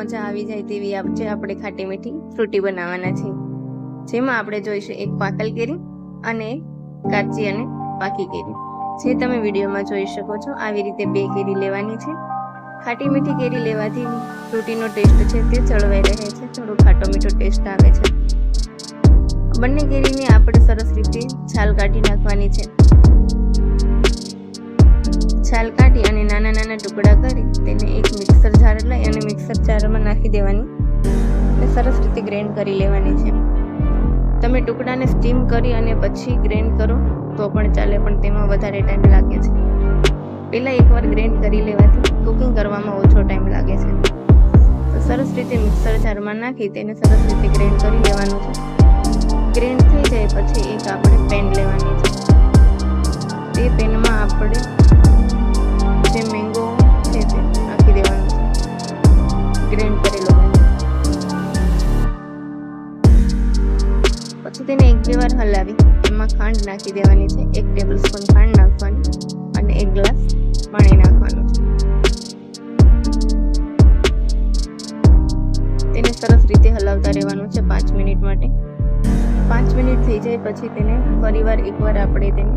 મજા આવી જાય તેવી આજે આપણે ખાટી મીઠી ફ્રૂટી બનાવવાના છે જેમાં આપણે જોઈશું એક પાકલ કેરી અને કાચી અને પાકી કેરી. જે તમે વિડીયોમાં જોઈ શકો છો, આવી રીતે બે કેરી લેવાની છે. ખાટી મીઠી કેરી લેવાથી ફ્રૂટીનો ટેસ્ટ છે તે જળવાઈ રહે છે, થોડો ખાટો મીઠો ટેસ્ટ આવે છે. બંને કેરીને આપણે સરસ રીતે છાલ કાઢી નાખવાની છે. છાલ કાઢી અને નાના નાના ટુકડા કરી તેને એક મિક્સર જાર લઈ અને મિક્સર જારમાં નાખી દેવાની અને સરસ રીતે ગ્રેન્ડ કરી લેવાની છે. તમે ટુકડાને સ્ટીમ કરી અને પછી ગ્રેન્ડ કરો તો પણ ચાલે, પણ તેમાં વધારે ટાઈમ લાગે છે. પહેલાં એકવાર ગ્રેન્ડ કરી લેવાથી કુકિંગ કરવામાં ઓછો ટાઈમ લાગે છે. તો સરસ રીતે મિક્સર જારમાં નાખી તેને સરસ રીતે ગ્રેન્ડ કરી લેવાનું છે. તેને એક બે વાર હલાવી એમાં ખાંડ નાખી દેવાની છે. એક ટેબલ સ્પૂન ખાંડ નાખવાની અને એક ગ્લાસ પાણી નાખવાનું. છે તેને સરસ રીતે હલાવતા રહેવાનું છે પાંચ મિનિટ માટે. પાંચ મિનિટ થઈ જાય પછી તેને ફરીવાર એકવાર આપણે તેને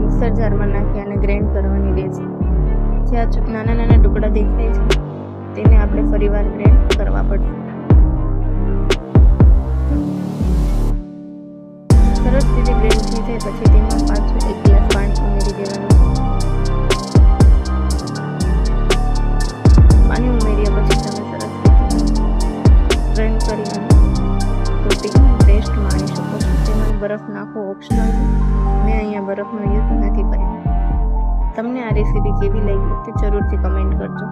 મિક્સર જારમાં નાખી અને ગ્રાઇન્ડ કરવાની રહેશે જે આ નાના નાના ટુકડા દેખાય છે, તેને આપણે ફરીવાર ગ્રાઇન્ડ કરવા પડશે. રીતે ગ્રાઇન્ડ પછી તેમાં પાછું એક ગ્લાસ પાણી ઉમેરી દેવાનું. પાણી ઉમેર્યા પછી તમે સરસ ગ્રાઇન્ડ કરી અને રોટીનો ટેસ્ટ માણી શકો છો. તેમાં બરફ નાખવો ઓપ્શનલ મેં અહીંયા બરફનો યુઝ નથી કર્યો. તમને આ રેસીપી કેવી લાગી તે જરૂરથી કમેન્ટ કરજો.